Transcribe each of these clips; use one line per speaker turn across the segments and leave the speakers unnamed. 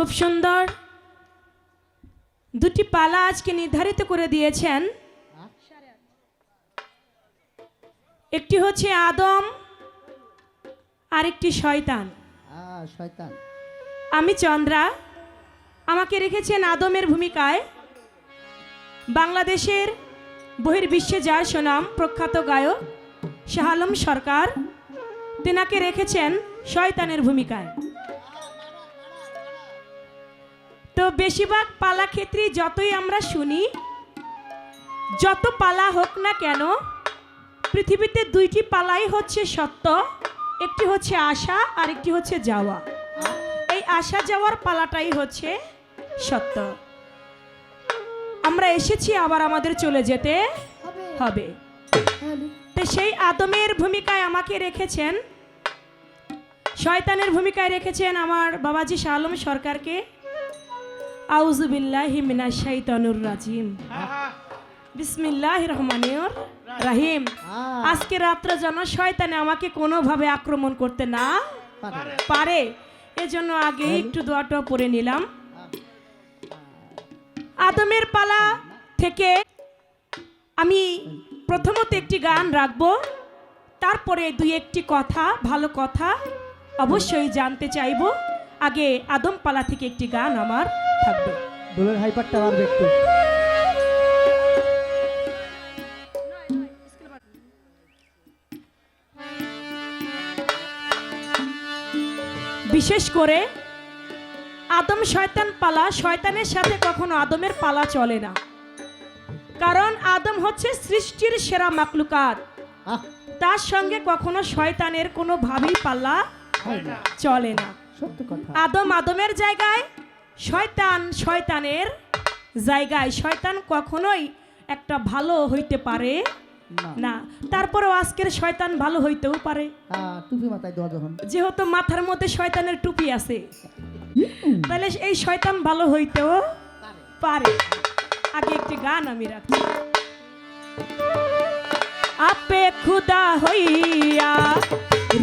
খুব সুন্দর। দুটি পালা আজকে নির্ধারিত করে দিয়েছেন। একটি হচ্ছে আদম আরেকটি শয়তান।
শয়তান।
আমি চন্দ্রা। আমাকে রেখেছেন আদমের ভূমিকায়। বাংলাদেশের বহির্বিশ্বে যায় সুনাম প্রখ্যাত গায়ক শাহ আলম সরকার তেনাকে রেখেছেন শয়তানের ভূমিকায়। তো বেশিরভাগ পালা ক্ষেত্রে যতই আমরা শুনি যত পালা হোক না কেন পৃথিবীতে দুইটি পালাই হচ্ছে সত্য একটি হচ্ছে আশা আর একটি হচ্ছে যাওয়া। এই আসা যাওয়ার পালাটাই হচ্ছে সত্য। আমরা এসেছি আবার আমাদের চলে যেতে হবে। তো সেই আদমের ভূমিকায় আমাকে রেখেছেন শয়তানের ভূমিকায় রেখেছেন আমার বাবাজি শাহ আলম সরকারকে। আউজুবিল্লাহি মিনাশ শাইতানুর রাজিম। বিসমিল্লাহ রহমানির রাহিম। আজকে রাত্রে যেন শয়তানে আমাকে কোনোভাবে আক্রমণ করতে না
পারে।
পারে। এজন্য আগে একটু দোয়াটা পড়ে নিলাম। আদমের পালা থেকে আমি প্রথমত একটি গান রাখব। তারপরে দুই একটি কথা ভালো কথা অবশ্যই জানতে চাইব। আগে আদম পালা থেকে একটি গান আমার। থাকবে।
দোলের হাইপারটা বাড়বে একটু।
বিশেষ করে আদম শয়তান পালা শয়তানের সাথে কখনো আদমের পালা চলে না। কারণ আদম হচ্ছে সৃষ্টির সেরা মাকলুকাত
আহ,
তার সঙ্গে কখনো শয়তানের কোনো ভাবেই পাল্লা চলে না। আদম আদমের জায়গায় শয়তান শয়তানের জায়গায় শয়তান কখনোই একটা ভালো হইতে পারে
না।
তারপরেও আজকের শয়তান ভালো হইতেও পারে।
টুপি মাথায় দেওয়া যখন।
যেহেতু মাথার মধ্যে শয়তানের টুপি আছে। তাহলে এই শয়তান ভালো হইতেও পারে। আগে একটি গান আমি রাখছি। আপে খুদা হইয়া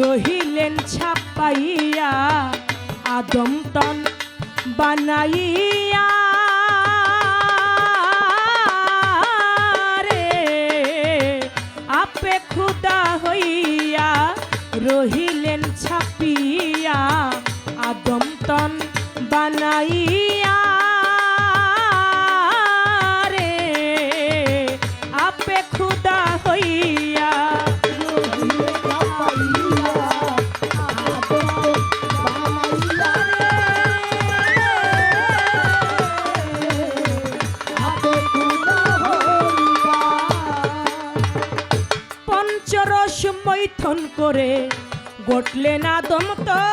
রহিলেন ছাপাইয়া আদম তন বানাইয়া রে। আপে খুদা রহিলেন ছাপিয়া আদমতন বানাইয়া গটলেন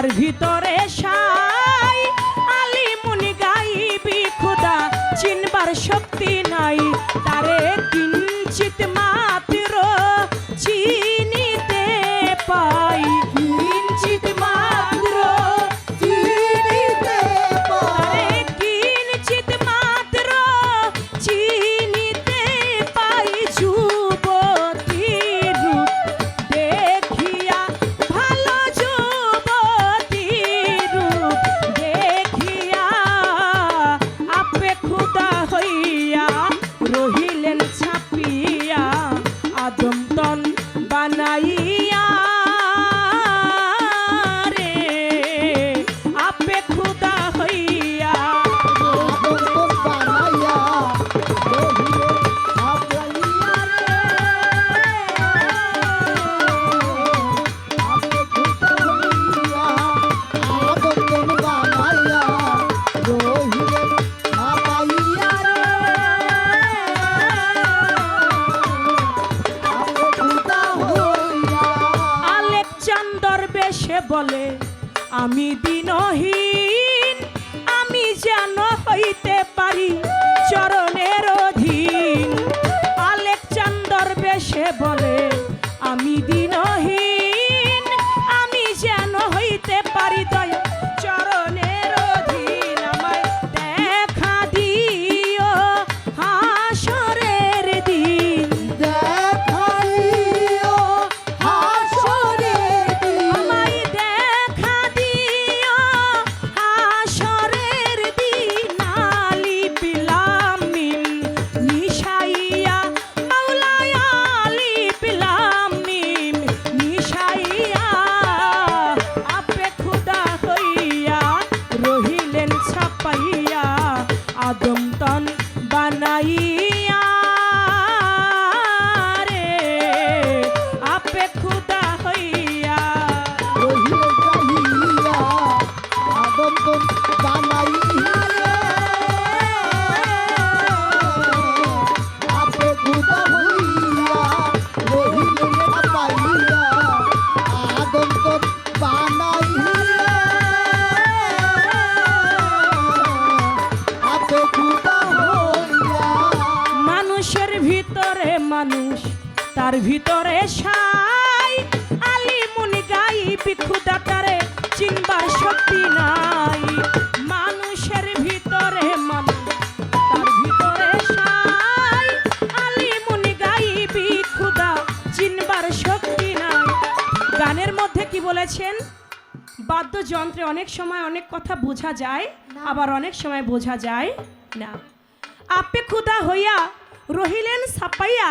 তার ভিতরে সাই। আলিমুন গাইবি খুদা চিনবার শক্তি বলেছেন বাদ্যযন্ত্রে অনেক সময় অনেক কথা বোঝা যায় আবার অনেক সময় বোঝা যায় না। আপে খুদা হইয়া রহিলেন সাপাইয়া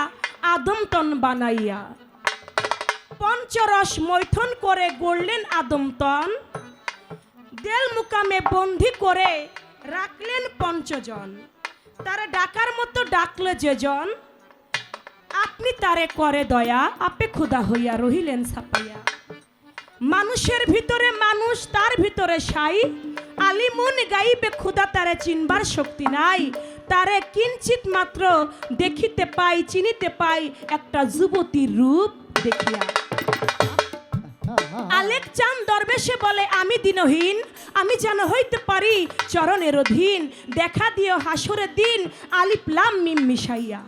আদম তন বানাইয়া। পঞ্চরস মৈথন করে গড়লেন আদম তন। দেল মুকামে বন্দি করে রাখলেন পঞ্চজন। তারা ডাকার মতো ডাকলে যেজন। আপনি তারে করে দয়া আপে খুদা হইয়া রহিলেন ছাপাইয়া। মানুষের ভিতরে মানুষ, তার ভিতরে সাই। আলিমুন গাইবে খুদা, তারে চিনবার শক্তি নাই। তারে কিঞ্চিত মাত্র দেখিতে পাই, চিনিতে পাই, একটা যুবতীর রূপ দেখিয়া। আলেক চান দরবেশে বলে, আমি দিনহীন, আমি যেন হইতে পারি চরণের অধীন। দেখা দিও হাসরের দিন আলিপ লাম মিম মিশাইয়া।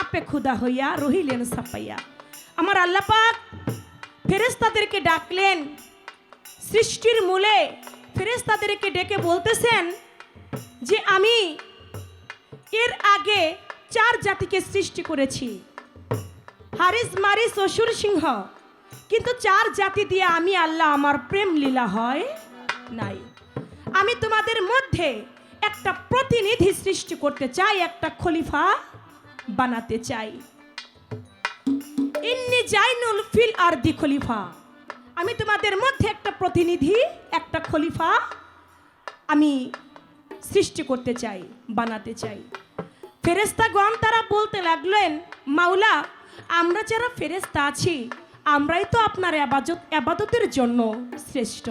আপে খুদা হইয়া রহিলেন সাপাইয়া আমার আল্লাপাক ফেরেস্তাদেরকে ডাকলেন, সৃষ্টির মূলে ফেরেস্তাদেরকে ডেকে বলতেছেন যে, আমি এর আগে চার জাতিকে সৃষ্টি করেছি, হারিস মারিস অসুর সিংহ কিন্তু চার জাতি দিয়ে আমি আল্লাহ আমার প্রেম লীলা হয় নাই। আমি তোমাদের মধ্যে একটা প্রতিনিধি সৃষ্টি করতে চাই, একটা খলিফা বানাতে চাই। ইন্নি জাইনুল ফিল আর দি খলিফা। আমি তোমাদের মধ্যে একটা প্রতিনিধি, একটা খলিফা আমি সৃষ্টি করতে চাই, বানাতে চাই। ফেরেস্তাগণ তারা বলতে লাগলেন, মাওলা, আমরা যারা ফেরেস্তা আছি, আমরাই তো আপনার আবাদত, আবাদতের জন্য শ্রেষ্ঠ।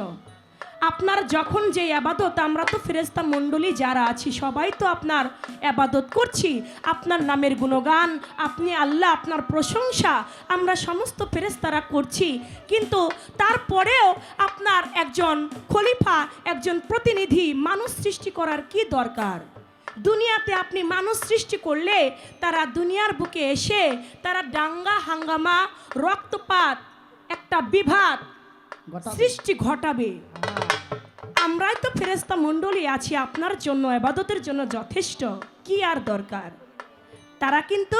আপনার যখন যে আবাদত আমরা তো ফেরেস্তা মণ্ডলী যারা আছি সবাই তো আপনার আবাদত করছি। আপনার নামের গুণগান আপনি আল্লাহ আপনার প্রশংসা আমরা সমস্ত ফেরেস্তারা করছি। কিন্তু তারপরেও আপনার একজন খলিফা একজন প্রতিনিধি মানুষ সৃষ্টি করার কি দরকার? দুনিয়াতে আপনি মানুষ সৃষ্টি করলে তারা দুনিয়ার বুকে এসে তারা ডাঙ্গা হাঙ্গামা রক্তপাত একটা বিভাদ সৃষ্টি ঘটাবে। আমরাই তো ফেরেস্তা মণ্ডলী আছি, আপনার জন্য আবাদতের জন্য যথেষ্ট। কি আর দরকার? তারা কিন্তু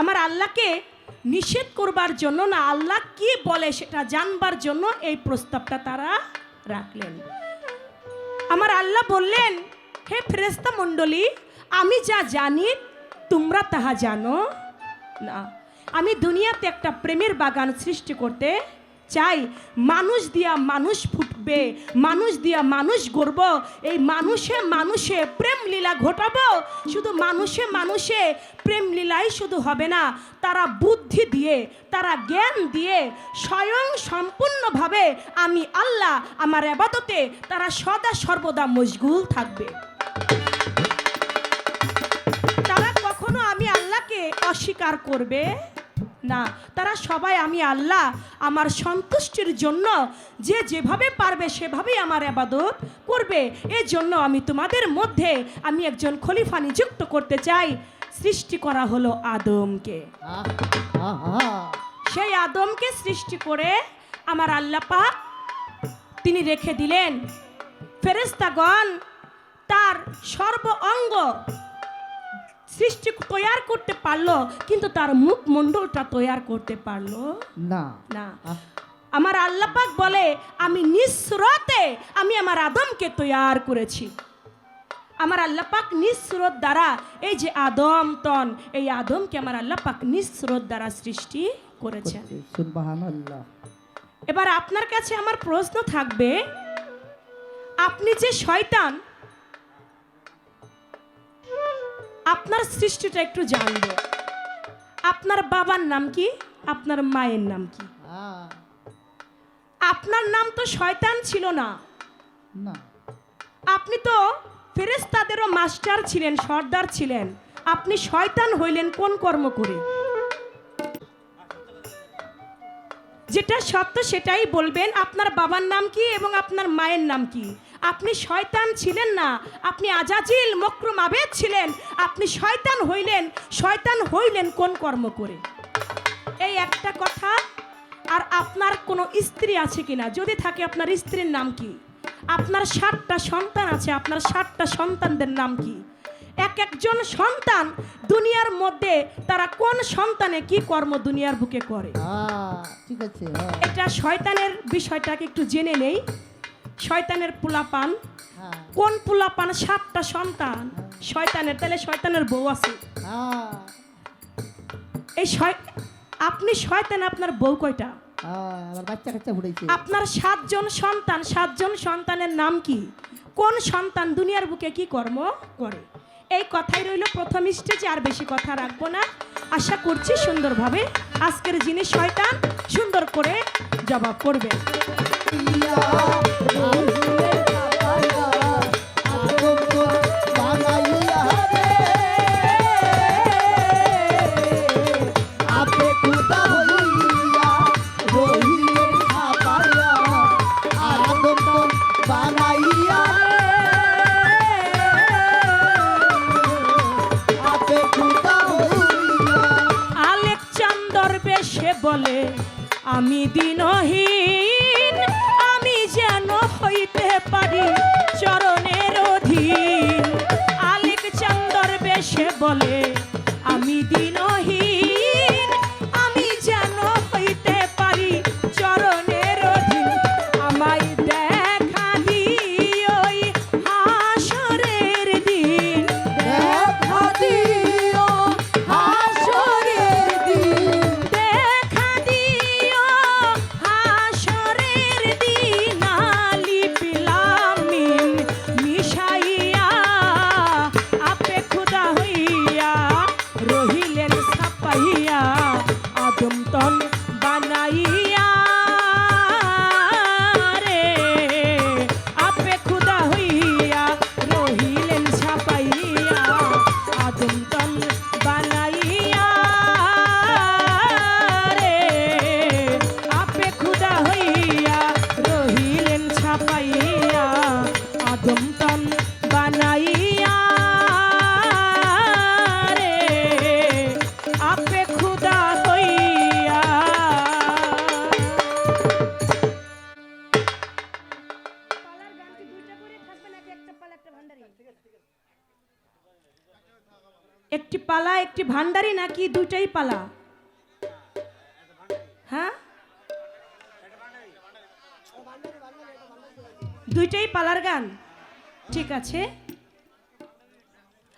আমার আল্লাহকে নিষেধ করবার জন্য না, আল্লাহ কি বলে সেটা জানবার জন্য এই প্রস্তাবটা তারা রাখলেন। আমার আল্লাহ বললেন, হে ফেরেস্তা মণ্ডলী, আমি যা জানি, তোমরা তাহা জানো না। আমি দুনিয়াতে একটা প্রেমের বাগান সৃষ্টি করতে চাই, মানুষ দিয়া মানুষ ফুটবে, মানুষ দিয়া মানুষ গড়ব, এই মানুষে মানুষে প্রেম লীলা ঘটাবো, শুধু মানুষে মানুষে প্রেম লীলাই শুধু হবে না, তারা বুদ্ধি দিয়ে, তারা জ্ঞান দিয়ে স্বয়ং সম্পূর্ণভাবে আমি আল্লাহ, আমার আবাদতে তারা সদা সর্বদা মশগুল থাকবে। তারা কখনো আমি আল্লাহকে অস্বীকার করবে? না। তারা সবাই আমি আল্লাহ, আমার সন্তুষ্টির জন্য যে যেভাবে পারবে সেভাবেই আমার আবাদত করবে। এর জন্য আমি তোমাদের মধ্যে আমি একজন খলিফা নিযুক্ত করতে চাই। সৃষ্টি করা হলো আদমকে। সেই আদমকে সৃষ্টি করে আমার আল্লাহ পাক তিনি রেখে দিলেন। ফেরেস্তাগণ তার সর্ব অঙ্গ সৃষ্টি তৈয়ার করতে পারল কিন্তু তার মুখ মুখমণ্ডলটা তৈয়ার করতে পারল?
না।
না। আমার আল্লাহ পাক বলে আমি নিঃস্রোতে আমি আমার আদমকে তৈয়ার করেছি। আমার আল্লাহ পাক নিঃস্রোত দ্বারা এই যে আদম তন এই আদমকে আমার আল্লাহ পাক নিঃস্রোত দ্বারা সৃষ্টি করেছেন
সুবহানাল্লাহ।
এবার আপনার কাছে আমার প্রশ্ন থাকবে আপনি যে শয়তান আপনার সৃষ্টিটা একটু জানব। আপনার বাবার নাম কি? আপনার মায়ের নাম কি? আপনার নাম তো শয়তান ছিল না। আপনি তো ফেরেস্তাদেরও মাস্টার ছিলেন সর্দার ছিলেন। আপনি শয়তান হইলেন কোন কর্ম করে? যেটা সত্য সেটাই বলবেন আপনার বাবার নাম কি এবং আপনার মায়ের নাম কি? আপনি শয়তান ছিলেন না। আপনি আজাজিল মক্রম আবেদ ছিলেন। আপনি শয়তান হইলেন। শয়তান হইলেন কোন কর্ম করে? এই একটা কথা আর আপনার কোনো স্ত্রী আছে কিনা? যদি থাকে আপনার স্ত্রীর নাম কি? আপনার ষাটটা সন্তান আছে আপনার ষাটটা সন্তানদের নাম কি? এক একজন সন্তান দুনিয়ার মধ্যে তারা কোন সন্তানে কি কর্ম দুনিয়ার বুকে করে?
ঠিক আছে হ্যাঁ।
এটা শয়তানের বিষয়টাকে একটু জেনে নেই। শয়তানের পোলাপান।
হ্যাঁ।
কোন পোলাপান সাতটা সন্তান? শয়তানের তাহলে শয়তানের বউ আছে। এই শয়- আপনি শয়তান আপনার বউ কয়টা?
ফুটাইছে
আপনার সাতজন সন্তান সাতজন সন্তানের নাম কি? কোন সন্তান দুনিয়ার বুকে কি কর্ম করে? এই কথাই রইল প্রথম স্টেজে আর বেশি কথা রাখব না। আশা করছি সুন্দরভাবে আজকের জিনিস শয়তান, সুন্দর করে জবাব করবে আমি আমি যেন হইতে পারি চরণের অধীন। আলেক চন্দর বেশে বলে আমি দিনহীন। ভান্ডারি নাকি দুইটাই পালা? হ্যাঁ? দুইটাই পালার গান? ঠিক আছে।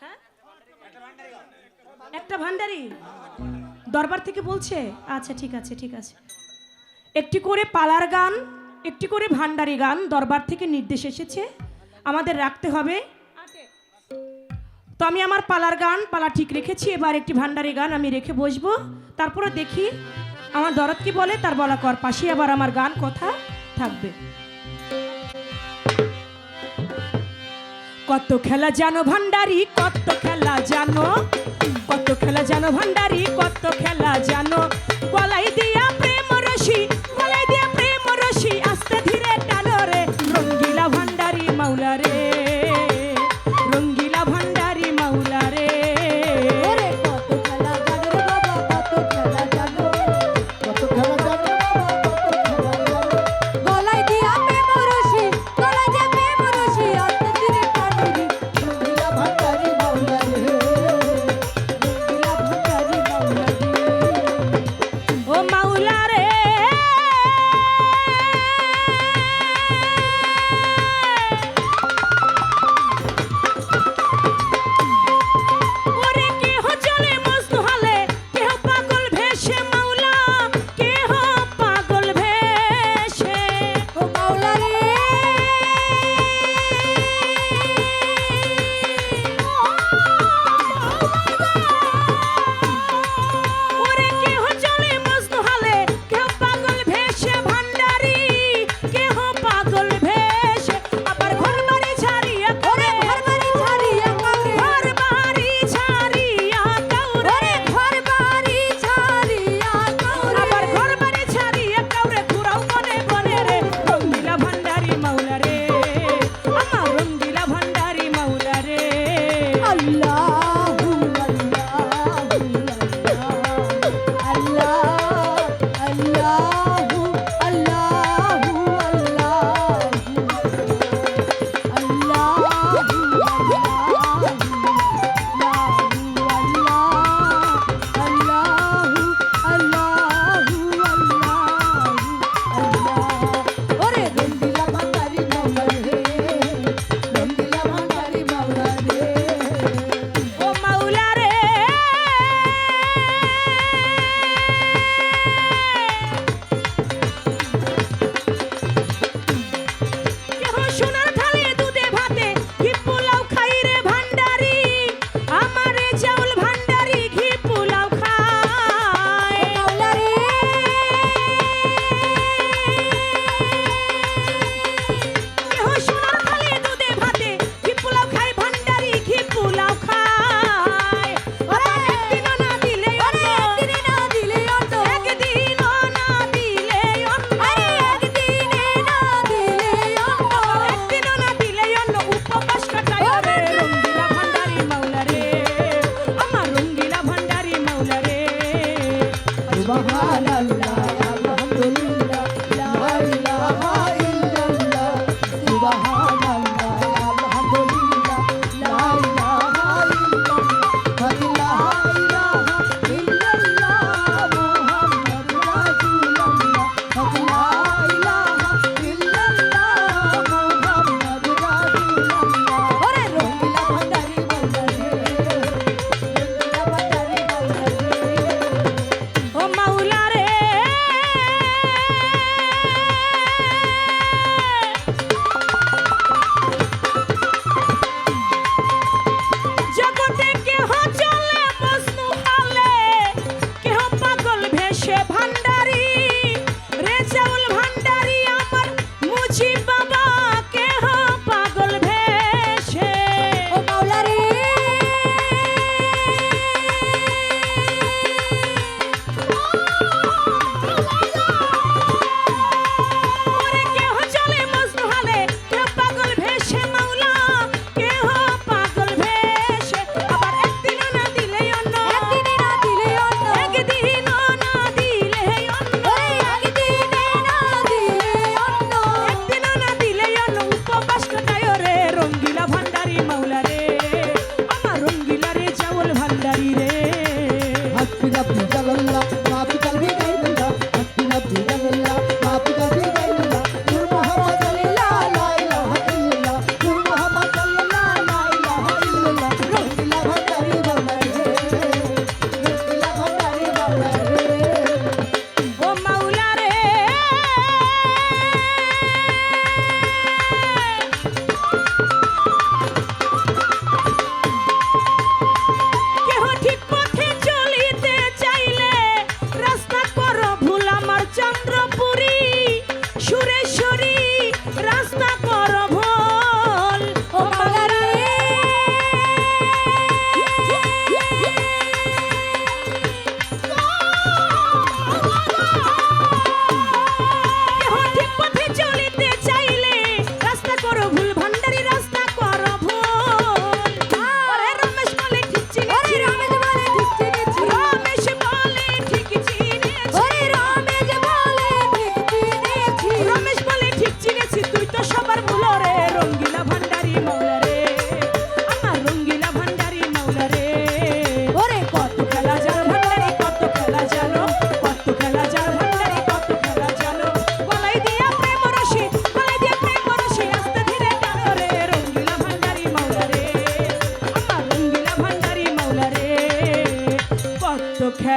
হ্যাঁ? একটা ভান্ডারি? দরবার থেকে বলছে? আচ্ছা ঠিক আছে ঠিক আছে। একটি করে পালার গান, একটি করে ভান্ডারি গান দরবার থেকে নির্দেশ এসেছে। আমাদের রাখতে হবে। তো আমি আমার পালার গান, পালা ঠিক রেখেছি, এবার একটি ভান্ডারি গান আমি রেখে বসবো। তারপরে দেখি আমার দরদ কি বলে, তার বলা কর পাশে আবার আমার গান কথা থাকবে। কত খেলা জানো ভান্ডারি, কত খেলা জানো? কত খেলা জানো ভান্ডারি, কত খেলা জানো? গলাই দিয়া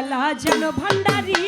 বেলা যেন ভান্ডারী